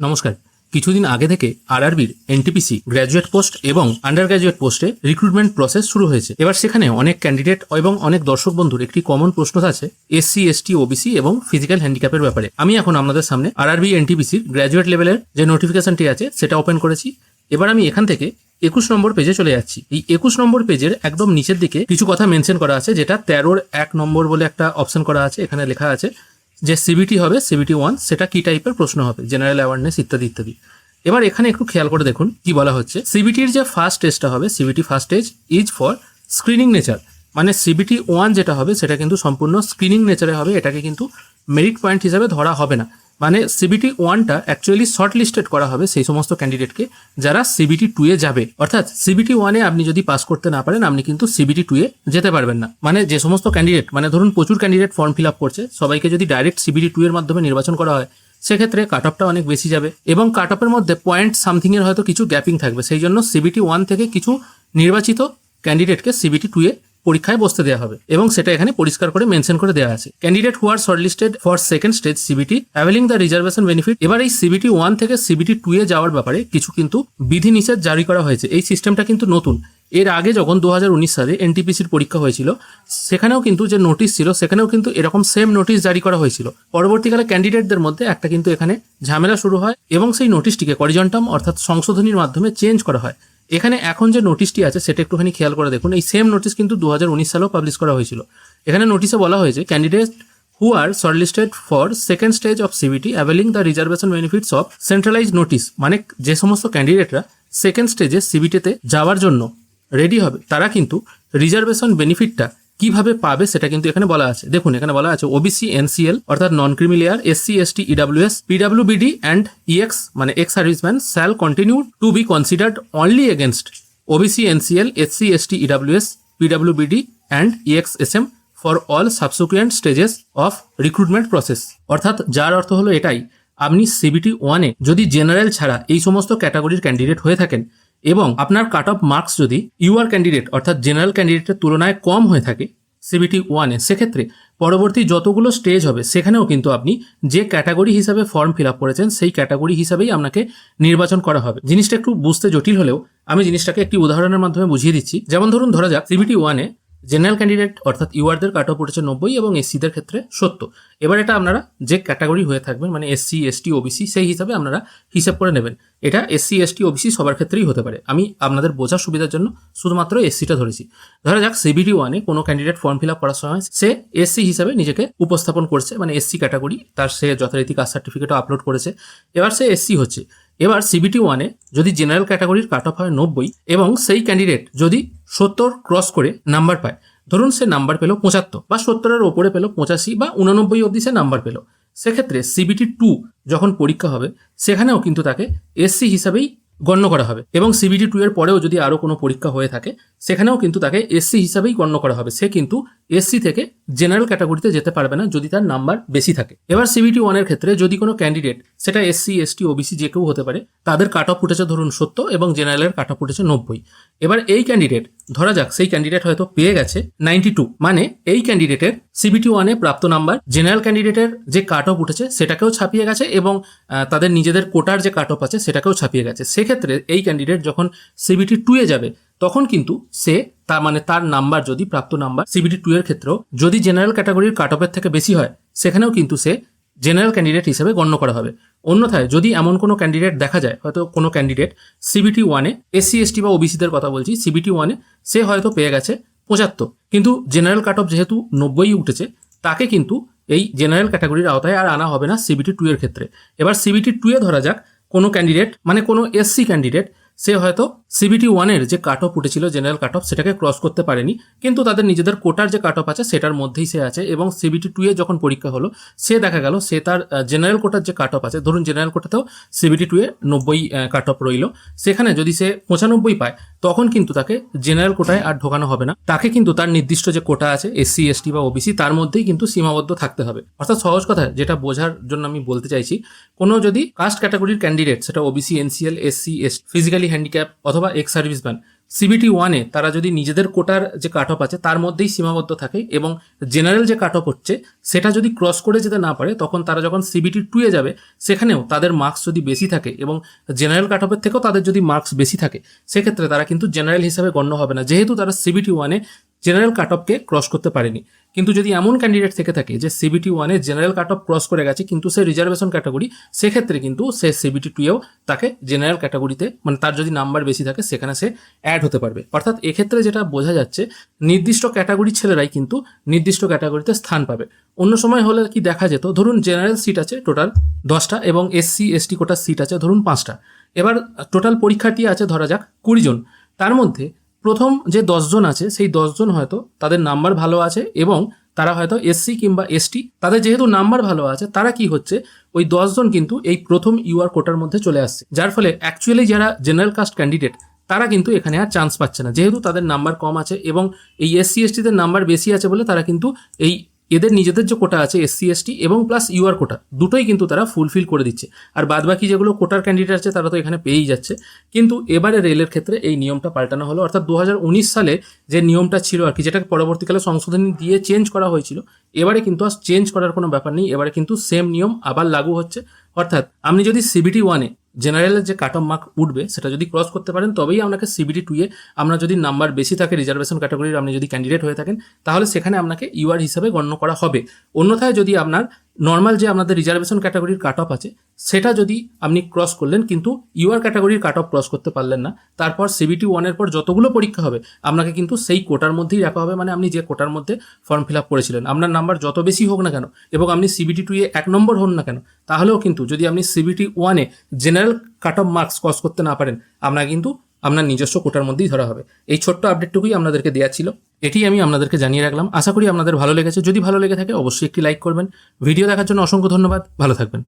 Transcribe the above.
নমস্কার। কিছুদিন আগে থেকে আরআরবির এনটিপিসি গ্র্যাজুয়েট পোস্ট এবং আন্ডার গ্র্যাজুয়েট পোস্টে রিক্রুটমেন্ট প্রসেস শুরু হয়েছে। এবার সেখানে অনেক ক্যান্ডিডেট এবং অনেক দর্শক বন্ধুর একটি কমন প্রশ্ন আছে এসসি এসটি ওবিসি এবং ফিজিক্যাল হ্যান্ডিক্যাপের ব্যাপারে। আমি এখন আপনাদের সামনে আরআরবি এনটিপিসির গ্র্যাজুয়েট লেভেলের যে নোটিফিকেশনটি আছে, সেটা ওপেন করেছি। এবার আমি এখান থেকে একুশ নম্বর পেজে চলে যাচ্ছি। এই একুশ নম্বর পেজের একদম নিচের দিকে কিছু কথা মেনশন করা আছে, যেটা তেরোর এক নম্বর বলে একটা অপশন করা আছে, এখানে লেখা আছে যে সিবিটি হবে সিবিটি ওয়ান সেটা কি টাইপের প্রশ্ন হবে? জেনারেল অ্যাওয়ারনেস ইত্যাদি ইত্যাদি। এবার এখানে একটু খেয়াল করে দেখুন কি বলা হচ্ছে। সিবিটির যে ফার্স্ট টেস্টটা হবে CBT first test is for screening nature মানে সিবিটি ওয়ান যেটা হবে, সেটা কিন্তু সম্পূর্ণ স্ক্রিনিং নেচারে হবে, এটাকে কিন্তু মেরিট পয়েন্ট হিসাবে ধরা হবে না। মানে সিবিটি ওয়ানটা অ্যাকচুয়ালি শর্ট লিস্টেড করা হবে সেই সমস্ত ক্যান্ডিডেটকে যারা সিবিটি টু এ যাবে। অর্থাৎ সিবিটি ওয়ানে আপনি যদি পাস করতে না পারেন, আপনি কিন্তু সিবিটি টু এ যেতে পারবেন না। মানে যে সমস্ত ক্যান্ডিডেট মানে ধরুন প্রচুর ক্যান্ডিডেট ফর্ম ফিল আপ করছে, সবাইকে যদি ডাইরেক্ট সিবিটি টু এর মাধ্যমে নির্বাচন করা হয়, সেক্ষেত্রে কাট অফটা অনেক বেশি যাবে এবং কাট অফের মধ্যে পয়েন্ট সামথিং এর হয়তো কিছু গ্যাপিং থাকবে। সেই জন্য সিবিটি ওয়ান থেকে কিছু নির্বাচিত ক্যান্ডিডেটকে সিবিটি টু এ পরীক্ষায় বসতে দেওয়া হবে এবং সেটা এখানে পরিষ্কার করে মেনশন করে দেওয়া আছে। Candidate who are shortlisted for second stage CBT availing the reservation benefit এবার এই সিবিটি ওয়ান থেকে সিবিটি টু এ যাওয়ার ব্যাপারে কিছু কিন্তু বিধিনিষেধ জারি করা হয়েছে। এই সিস্টেমটা কিন্তু নতুন। এর আগে যখন দুহাজার উনিশ সালে এনটিপিসির পরীক্ষা হয়েছিল, সেখানেও কিন্তু যে নোটিশ ছিল, সেখানেও কিন্তু এরকম সেম নোটিশ জারি করা হয়েছিল। পরবর্তীকালে ক্যান্ডিডেটদের মধ্যে একটা কিন্তু এখানে ঝামেলা শুরু হয় এবং সেই নোটিশটিকে করিজন্টাম অর্থাৎ সংশোধনীর মাধ্যমে চেঞ্জ করা হয়। এখানে এখন যে নোটিশটি আছে, সেটা একটুখানি খেয়াল করে দেখুন। এই সেম নোটিশ কিন্তু দু হাজার উনিশ সালেও পাবলিশ করা হয়েছিল। এখানে নোটিশে বলা হয়েছে candidate who are shortlisted for second stage of CBT availing the reservation benefits of centralize notice মানে যে সমস্ত ক্যান্ডিডেটরা সেকেন্ড স্টেজে সিবিটিতে যাওয়ার জন্য রেডি হবে, তারা কিন্তু রিজার্ভেশন বেনিফিটটা কীভাবে পাবে সেটা কিন্তু এখানে বলা আছে। দেখুন, এখানে বলা আছে ওবিসি এনসিএল অর্থাৎ non creamy layer SC ST EWS পিডাব্লিউবিডি and EX মানে ex serviceman shall continue to be considered only against OBC NCL SC ST EWS পিডাব্লিউবিডি and EX S M for all subsequent stages of recruitment process অর্থাৎ যার অর্থ হলো এটাই, আপনি CBT ওয়ানে যদি general ছাড়া এই সমস্ত ক্যাটাগরির ক্যান্ডিডেট হয়ে থাকেন এবং আপনার কাট অফ মার্কস যদি ইউআর ক্যান্ডিডেট, অর্থাৎ জেনারেল ক্যান্ডিডেটের তুলনায় কম হয়ে থাকে, সিবিটি ওয়ানে, সেক্ষেত্রে পরবর্তী যতগুলো স্টেজ হবে, সেখানেও কিন্তু আপনি যে ক্যাটাগরি হিসাবে ফর্ম ফিল আপ করেছেন, সেই ক্যাটাগরি হিসাবেই আপনাকে নির্বাচন করা হবে। জিনিসটা একটু বুঝতে জটিল হলেও আমি জিনিসটাকে একটি উদাহরণের মাধ্যমে বুঝিয়ে দিচ্ছি। যেমন ধরুন, ধরা যাক, সিবিটি ওয়ানে জেনারেল ক্যান্ডিডেট অর্থাৎ ইউআরদের কাট অফ উঠেছে নব্বই এবং এসসিদের ক্ষেত্রে সত্তর। এবার এটা আপনারা যে ক্যাটাগরি হয়ে থাকবেন মানে এসসি, এসটি, ওবিসি, সেই হিসাবে আপনারা হিসাব করে নেবেন। এটা এসসি, এসটি, ওবিসি সবার ক্ষেত্রেই হতে পারে। আমি আপনাদের বোঝার সুবিধার জন্য শুধুমাত্র এসসিটা ধরেছি। ধরা যাক, সিবিডি ওয়ানে কোনো ক্যান্ডিডেট ফর্ম ফিল আপ করার সময় সে এসসি হিসাবে নিজেকে উপস্থাপন করছে মানে এসসি ক্যাটাগরি তার সে যথারীতি কাস্ট সার্টিফিকেটও আপলোড করেছে। এবার সে এসসি হচ্ছে। এবার সিবিটি ওয়ানে যদি জেনারেল ক্যাটাগরির কাট অফ হয় নব্বই এবং সেই ক্যান্ডিডেট যদি সত্তর ক্রস করে নাম্বার পায়। ধরুন সে নাম্বার পেল পঁচাত্তর বা সত্তরের ওপরে পেল পঁচাশি বা উনানব্বই অবধি সে নাম্বার পেল। সেক্ষেত্রে সিবিটি টু যখন পরীক্ষা হবে, সেখানেও কিন্তু তাকে এসসি হিসাবেই গণ্য করা হবে এবং সিবিটি টু এর পরেও যদি আরও কোনো পরীক্ষা হয়ে থাকে, সেখানেও কিন্তু তাকে এসসি হিসাবেই গণ্য করা হবে। সে কিন্তু এসসি থেকে জেনারেল ক্যাটাগরিতে যেতে পারবে না যদি তার নাম্বার বেশি থাকে। এবার সিবিটি ওয়ানের ক্ষেত্রে যদি কোনো ক্যান্ডিডেট সেটা এসসি এসটি ওবিসি যে কেউ হতে পারে, তাদের কাট অফ উঠেছে ধরুন সত্তর এবং জেনারেলের কাট অফ উঠেছে নব্বই। এবার এই ক্যান্ডিডেট ধরা যাক, সেই ক্যান্ডিডেট হয়তো পেয়ে গেছে নাইনটি টু মানে এই ক্যান্ডিডেটের সিবিটি ওয়ানে প্রাপ্ত নাম্বার জেনারেল ক্যান্ডিডেটের যে কাট অফ উঠেছে, সেটাকেও ছাপিয়ে গেছে এবং তাদের নিজেদের কোটার যে কাট অফ আছে, সেটাকেও ছাপিয়ে গেছে। সেক্ষেত্রে এই ক্যান্ডিডেট যখন সিবিটি টু এ যাবে, তখন কিন্তু সে তার মানে তার নাম্বার যদি প্রাপ্ত নাম্বার সিবিটি টু এর ক্ষেত্রেও যদি জেনারেল ক্যাটাগরির কাট অফের থেকে বেশি হয়, সেখানেও কিন্তু সে জেনারেল ক্যান্ডিডেট হিসেবে গণ্য করা হবে। অন্যথায় যদি এমন কোনো ক্যান্ডিডেট দেখা যায়, হয়তো কোনো ক্যান্ডিডেট সিবিটি ওয়ানে, এসসি, এসটি বা ওবিসিদের কথা বলছি, সিবিটি ওয়ানে সে হয়তো পেয়ে গেছে পঁচাত্তর। কিন্তু জেনারেল কাট অফ যেহেতু নব্বই উঠেছে, তাকে কিন্তু এই জেনারেল ক্যাটাগরির আওতায় আর আনা হবে না সিবিটি টু এর ক্ষেত্রে। এবার সিবিটি টু এ ধরা যাক, কোনো ক্যান্ডিডেট মানে কোনো এসসি ক্যান্ডিডেট সে হয়তো সিবিটি ওয়ানের যে কাট অফ উঠেছিল জেনারেল কাট অফ সেটাকে ক্রস করতে পারেনি। কিন্তু তাদের নিজেদের কোটার যে কাট অফ আছে, সেটার মধ্যেই সে আছে এবং সিবিটি টু এ যখন পরীক্ষা হলো, সে দেখা গেল, সে তার জেনারেল কোটার যে কাট অফ আছে, ধরুন জেনারেল কোটাতেও সিবিটি টু এ নব্বই কাট অফ রইল। সেখানে যদি সে পঁচানব্বই পায়, তখন কিন্তু তাকে জেনারেল কোটায় আর ঢোকানো হবে না। তাকে কিন্তু তার নির্দিষ্ট যে কোটা আছে এসসি এসটি বা ওবিসি তার মধ্যেই কিন্তু সীমাবদ্ধ থাকতে হবে। অর্থাৎ সহজ কথা, যেটা বোঝার জন্য আমি বলতে চাইছি, কোনো যদি কাস্ট ক্যাটাগরির ক্যান্ডিডেট সেটা OBC NCL SC S physically handicap অথবা এক্স সার্ভিস সার্ভিসম্যান সিবিটি ওয়ানে তারা যদি নিজেদের কোটার যে কাট অফ আছে, তার মধ্যেই সীমাবদ্ধ থাকে এবং জেনারেল যে কাট অফ হচ্ছে, সেটা যদি ক্রস করে যেতে না পারে, তখন তারা যখন সিবিটি টুয়ে যাবে, সেখানেও তাদের মার্কস যদি বেশি থাকে এবং জেনারেল কাট অফের থেকেও তাদের যদি মার্কস বেশি থাকে, সেক্ষেত্রে তারা কিন্তু জেনারেল হিসাবে গণ্য হবে না। যেহেতু তারা সিবিটি ওয়ানে জেনারেল কাট অফকে ক্রস করতে পারেনি। কিন্তু যদি এমন ক্যান্ডিডেট থেকে থাকে যে সিবিটি ওয়ানে জেনারেল কাট অফ ক্রস করে গেছে, কিন্তু সে রিজার্ভেশন ক্যাটাগরি সেক্ষেত্রে কিন্তু সে সিবিটি টুয়েও তাকে জেনারেল ক্যাটাগরিতে মানে তার যদি নাম্বার বেশি থাকে, সেখানে সে অ্যাড হতে পারবে। অর্থাৎ এক্ষেত্রে যেটা বোঝা যাচ্ছে, নির্দিষ্ট ক্যাটাগরির ছেলেরাই কিন্তু নির্দিষ্ট ক্যাটাগরিতে স্থান পাবে। অন্য সময় হলে কি দেখা যেত? ধরুন জেনারেল সিট আছে টোটাল দশটা এবং এসসি এসটি কোটার সিট আছে ধরুন পাঁচটা। এবার টোটাল পরীক্ষার্থী আছে ধরা যাক কুড়ি জন। তার মধ্যে প্রথম যে দশজন আছে, সেই দশজন হয়তো তাদের নাম্বার ভালো আছে এবং তারা হয়তো এসসি কিংবা এসটি তাদের যেহেতু নাম্বার ভালো আছে, তারা কি হচ্ছে, ওই দশজন কিন্তু এই প্রথম ইউআর কোটার মধ্যে চলে আসছে। যার ফলে অ্যাকচুয়ালি যারা জেনারেল কাস্ট ক্যান্ডিডেট তারা কিন্তু এখানে আর চান্স পাচ্ছে না। যেহেতু তাদের নাম্বার কম আছে এবং এই এসসি এসটিদের নাম্বার বেশি আছে বলে তারা কিন্তু এই এদের নিজেদের যে কোটা আছে এসসি এসটি এবং প্লাস ইউআর কোটা, দুটোই কিন্তু তারা ফুলফিল করে দিচ্ছে। আর বাদবাকি যেগুলো কোটার ক্যান্ডিডেট আছে, তারা তো এখানে পেয়েই যাচ্ছে। কিন্তু এবারে রেলের ক্ষেত্রে এই নিয়মটা পাল্টানো হলো। অর্থাৎ দু হাজার উনিশ সালে যে নিয়মটা ছিল আর কি যেটা পরবর্তীকালে সংশোধনী দিয়ে চেঞ্জ করা হয়েছিল, এবারে কিন্তু আর চেঞ্জ করার কোনো ব্যাপার নেই। এবারে কিন্তু সেম নিয়ম আবার লাগু হচ্ছে। অর্থাৎ আপনি যদি সিবিটি ওয়ানে জেনারেলের যে কাট অফ মার্ক উঠবে, সেটা যদি ক্রস করতে পারেন, তবেই আপনাকে সিবিটি টুয়ে আপনার যদি নাম্বার বেশি থাকে রিজার্ভেশন ক্যাটাগরির আপনি যদি ক্যান্ডিডেট হয়ে থাকেন, তাহলে সেখানে আপনাকে ইউআর হিসাবে গণ্য করা হবে। অন্যথায় যদি আপনার নর্মাল যে আপনাদের রিজার্ভেশন ক্যাটাগরির কাট অফ আছে, সেটা যদি আপনি ক্রস করলেন, কিন্তু ইউআর ক্যাটাগরির কাট অফ ক্রস করতে পারলেন না, তারপর সিবিটি ওয়ানের পর যতগুলো পরীক্ষা হবে, আপনাকে কিন্তু সেই কোটার মধ্যেই রাখা হবে মানে আপনি যে কোটার মধ্যে ফর্ম ফিল আপ করেছিলেন। আপনার নাম্বার যত বেশি হোক না কেন, এবং আপনি সিবিটি টুয়ে এক নম্বর হন না কেন, তাহলেও কিন্তু যদি আপনি সিবিটি ওয়ানে general cut off marks cross করতে না পারেন আপনার কিন্তু আপনার নিজস্ব কোটার মধ্যেই ধরা হবে। এই ছোট্ট আপডেটটুকুই আপনাদেরকে দেওয়া ছিল। এটি আমি আপনাদেরকে জানিয়ে রাখলাম। আশা করি আপনাদের ভালো লেগেছে। যদি ভালো লেগে থাকে, অবশ্যই একটি লাইক করবেন। ভিডিও দেখার জন্য অসংখ্য ধন্যবাদ। ভালো থাকবেন।